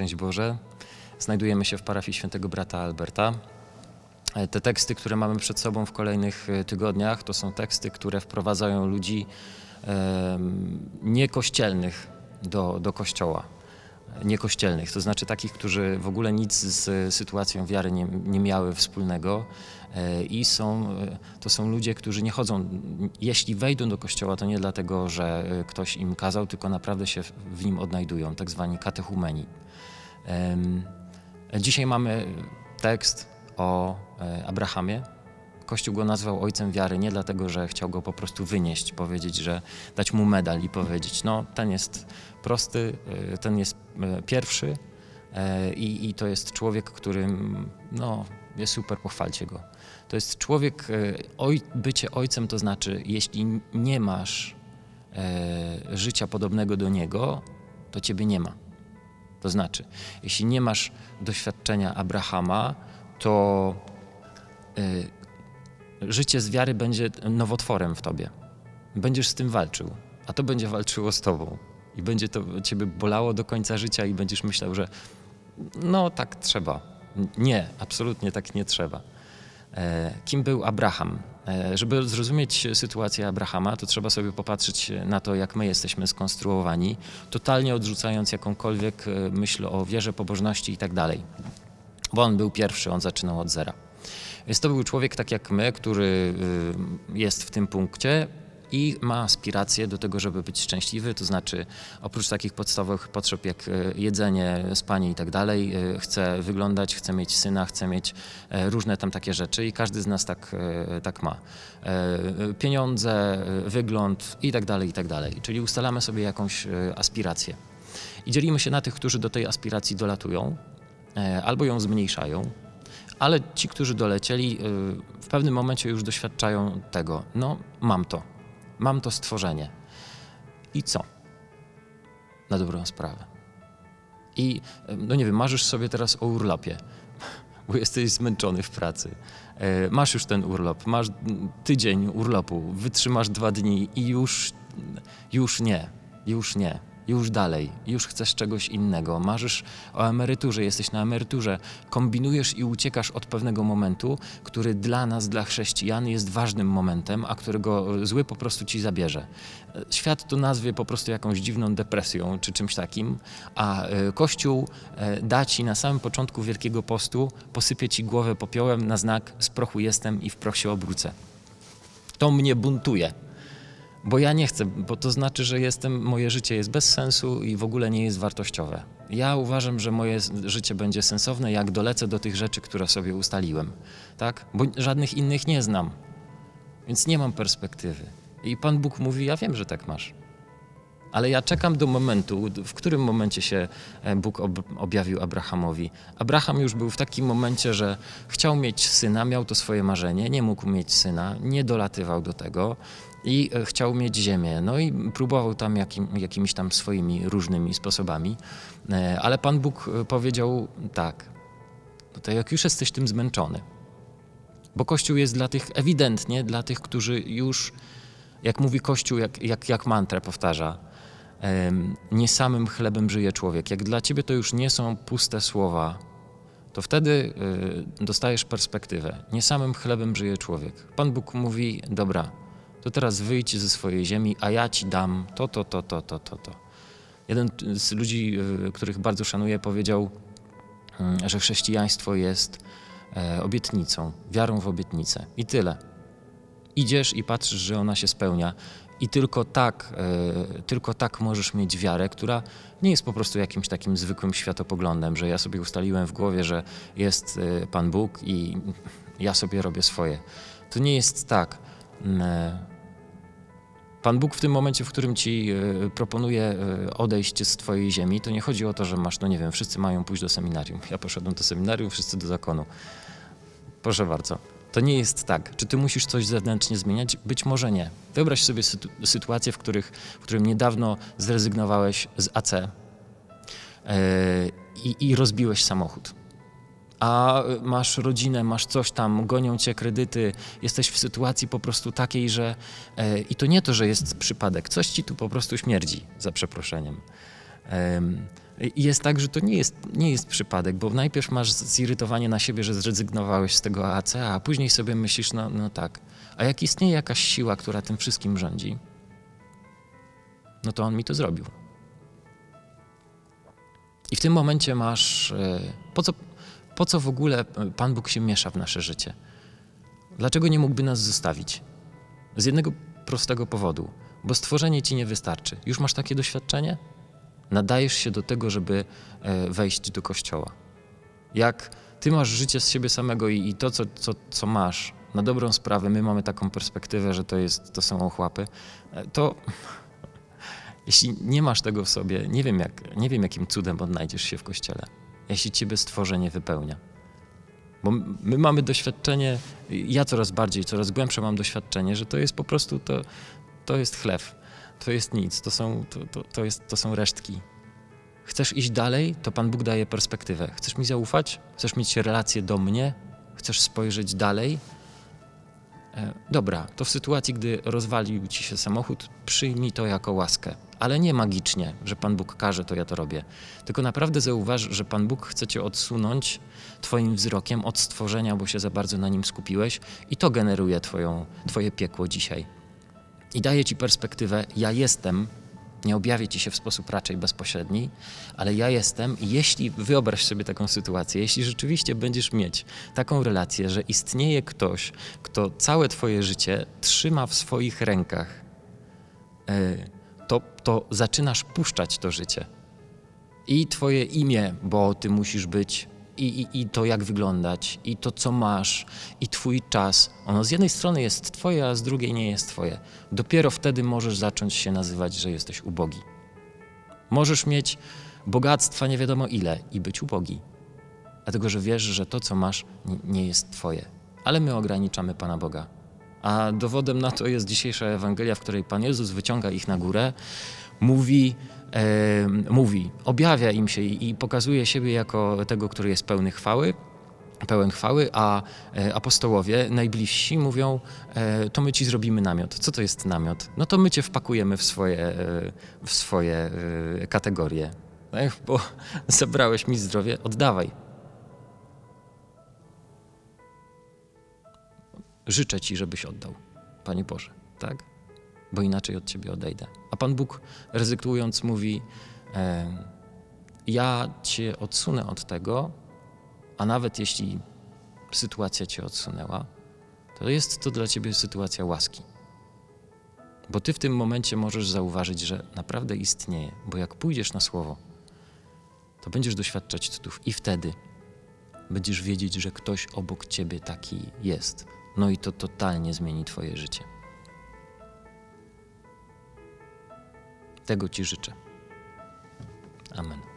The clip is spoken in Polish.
Szczęść Boże. Znajdujemy się w parafii świętego brata Alberta. E, Te teksty, które mamy przed sobą w kolejnych e, tygodniach, to są teksty, które wprowadzają ludzi niekościelnych do, do kościoła. Niekościelnych, to znaczy takich, którzy w ogóle nic z sytuacją wiary nie, nie miały wspólnego e, i są, e, to są ludzie, którzy nie chodzą, jeśli wejdą do kościoła, to nie dlatego, że e, ktoś im kazał, tylko naprawdę się w- nim odnajdują, tak zwani katechumeni. Dzisiaj mamy tekst o Abrahamie. Kościół go nazwał ojcem wiary nie dlatego, że chciał go po prostu wynieść, powiedzieć, że dać mu medal i powiedzieć, no ten jest prosty, e, ten jest e, pierwszy e, i, i to jest człowiek, którym, no jest super, pochwalcie go. To jest człowiek, oj, bycie ojcem to znaczy, jeśli nie masz e, życia podobnego do niego, to ciebie nie ma. To znaczy, jeśli nie masz doświadczenia Abrahama, to y, życie z wiary będzie nowotworem w tobie. Będziesz z tym walczył, a to będzie walczyło z tobą. I będzie to ciebie bolało do końca życia i będziesz myślał, że no tak trzeba. Nie, absolutnie tak nie trzeba. E, Kim był Abraham? E, Żeby zrozumieć sytuację Abrahama, to trzeba sobie popatrzeć na to, jak my jesteśmy skonstruowani, totalnie odrzucając jakąkolwiek e, myśl o wierze, pobożności i tak dalej. Bo on był pierwszy, on zaczynał od zera. Więc to był człowiek tak jak my, który y, jest w tym punkcie i ma aspiracje do tego, żeby być szczęśliwy, to znaczy oprócz takich podstawowych potrzeb jak y, jedzenie, spanie i tak dalej, y, chce wyglądać, chce mieć syna, chce mieć e, różne tam takie rzeczy i każdy z nas tak, e, tak ma. E, Pieniądze, wygląd i tak dalej, i tak dalej. Czyli ustalamy sobie jakąś aspirację. I dzielimy się na tych, którzy do tej aspiracji dolatują albo ją zmniejszają, ale ci, którzy dolecieli, y, w pewnym momencie już doświadczają tego, no mam to, mam to stworzenie. I co? Na dobrą sprawę. I y, no nie wiem, marzysz sobie teraz o urlopie, bo jesteś zmęczony w pracy. E, Masz już ten urlop, masz tydzień urlopu, wytrzymasz dwa dni i już, już nie, już nie, już dalej, już chcesz czegoś innego. Marzysz o emeryturze, jesteś na emeryturze, kombinujesz i uciekasz od pewnego momentu, który dla nas, dla chrześcijan jest ważnym momentem, a którego zły po prostu ci zabierze. Świat to nazwie po prostu jakąś dziwną depresją czy czymś takim, a e, Kościół e, da ci na samym początku Wielkiego Postu, posypie ci głowę popiołem na znak z prochu jestem i w proch się obrócę. To mnie buntuje. Bo ja nie chcę, bo to znaczy, że jestem, moje życie jest bez sensu i w ogóle nie jest wartościowe. Ja uważam, że moje życie będzie sensowne, jak dolecę do tych rzeczy, które sobie ustaliłem, tak? Bo żadnych innych nie znam, więc nie mam perspektywy. I Pan Bóg mówi: Ja wiem, że tak masz. Ale ja czekam do momentu, w którym momencie się e, Bóg ob objawił Abrahamowi. Abraham już był w takim momencie, że chciał mieć syna, miał to swoje marzenie, nie mógł mieć syna, nie dolatywał do tego i e, chciał mieć ziemię. No i próbował tam jakim, jakimiś tam swoimi różnymi sposobami, E, ale Pan Bóg e, powiedział tak, no to jak już jesteś tym zmęczony, bo Kościół jest dla tych, ewidentnie dla tych, którzy już, jak mówi Kościół, jak, jak, jak mantrę powtarza, nie samym chlebem żyje człowiek. Jak dla ciebie to już nie są puste słowa, to wtedy dostajesz perspektywę. Nie samym chlebem żyje człowiek. Pan Bóg mówi, dobra, to teraz wyjdź ze swojej ziemi, a ja ci dam to, to, to, to, to, to, to. Jeden z ludzi, y, których bardzo szanuję, powiedział, y, że chrześcijaństwo jest e, obietnicą, wiarą w obietnicę. I tyle. Idziesz i patrzysz, że ona się spełnia. I tylko tak, e, tylko tak możesz mieć wiarę, która nie jest po prostu jakimś takim zwykłym światopoglądem, że ja sobie ustaliłem w głowie, że jest e, Pan Bóg i ja sobie robię swoje. To nie jest tak. Pan Bóg w tym momencie, w którym ci e, proponuje e, odejść z twojej ziemi, to nie chodzi o to, że masz, no nie wiem, wszyscy mają pójść do seminarium. Ja poszedłem do seminarium, wszyscy do zakonu. Proszę bardzo. To nie jest tak. Czy ty musisz coś zewnętrznie zmieniać? Być może nie. Wyobraź sobie sytu- sytuację, w, których, w którym niedawno zrezygnowałeś z AC e, i rozbiłeś samochód. A masz rodzinę, masz coś tam, gonią cię kredyty, jesteś w sytuacji po prostu takiej, że. E, I to nie to, że jest przypadek, coś ci tu po prostu śmierdzi, za przeproszeniem. Em, I jest tak, że to nie jest, nie jest przypadek, bo najpierw masz zirytowanie na siebie, że zrezygnowałeś z tego AC, a później sobie myślisz, no, no tak, a jak istnieje jakaś siła, która tym wszystkim rządzi, no to on mi to zrobił. I w tym momencie masz, e, po co, po co w ogóle Pan Bóg się miesza w nasze życie? Dlaczego nie mógłby nas zostawić? Z jednego prostego powodu, bo stworzenie ci nie wystarczy. Już masz takie doświadczenie? Nadajesz się do tego, żeby e, wejść do kościoła. Jak ty masz życie z siebie samego i, i to, co, co, co masz, na dobrą sprawę, my mamy taką perspektywę, że to, jest, to są ochłapy, e, to jeśli nie masz tego w sobie, nie wiem, jak, nie wiem jakim cudem odnajdziesz się w kościele, jeśli ciebie stworzenie wypełnia. Bo my mamy doświadczenie, ja coraz bardziej, coraz głębsze mam doświadczenie, że to jest po prostu, to, to jest chlew, to jest nic, to są, to, to, to, jest, to są resztki. Chcesz iść dalej, to Pan Bóg daje perspektywę. Chcesz mi zaufać? Chcesz mieć relację do mnie? Chcesz spojrzeć dalej? E, dobra, to w sytuacji, gdy rozwalił ci się samochód, przyjmij to jako łaskę. Ale nie magicznie, że Pan Bóg każe, to ja to robię. Tylko naprawdę zauważ, że Pan Bóg chce cię odsunąć Twoim wzrokiem od stworzenia, bo się za bardzo na nim skupiłeś, i to generuje twoją, Twoje piekło dzisiaj. I daje ci perspektywę: ja jestem, nie objawię ci się w sposób raczej bezpośredni, ale ja jestem i jeśli wyobraź sobie taką sytuację, jeśli rzeczywiście będziesz mieć taką relację, że istnieje ktoś, kto całe twoje życie trzyma w swoich rękach, e, to, to zaczynasz puszczać to życie. I twoje imię, bo ty musisz być, i, i, i to jak wyglądać, i to co masz, i twój czas. Ono z jednej strony jest twoje, a z drugiej nie jest twoje. Dopiero wtedy możesz zacząć się nazywać, że jesteś ubogi. Możesz mieć bogactwa nie wiadomo ile i być ubogi, dlatego że wiesz, że to co masz nie, nie jest twoje. Ale my ograniczamy Pana Boga. A dowodem na to jest dzisiejsza Ewangelia, w której Pan Jezus wyciąga ich na górę, mówi, e, mówi, objawia im się i, i pokazuje siebie jako tego, który jest pełny chwały, pełen chwały, a e, apostołowie najbliżsi mówią, e, to my ci zrobimy namiot. Co to jest namiot? No to my cię wpakujemy w swoje, e, w swoje kategorie. Tak? Bo zabrałeś mi zdrowie, oddawaj. Życzę ci, żebyś oddał, Panie Boże, tak? Bo inaczej od ciebie odejdę. A Pan Bóg, rezygnując, mówi: e, Ja cię odsunę od tego, a nawet jeśli sytuacja cię odsunęła, to jest to dla ciebie sytuacja łaski. Bo ty w tym momencie możesz zauważyć, że naprawdę istnieje, bo jak pójdziesz na słowo, to będziesz doświadczać cudów i wtedy będziesz wiedzieć, że ktoś obok ciebie taki jest. No i to totalnie zmieni twoje życie. Tego ci życzę. Amen.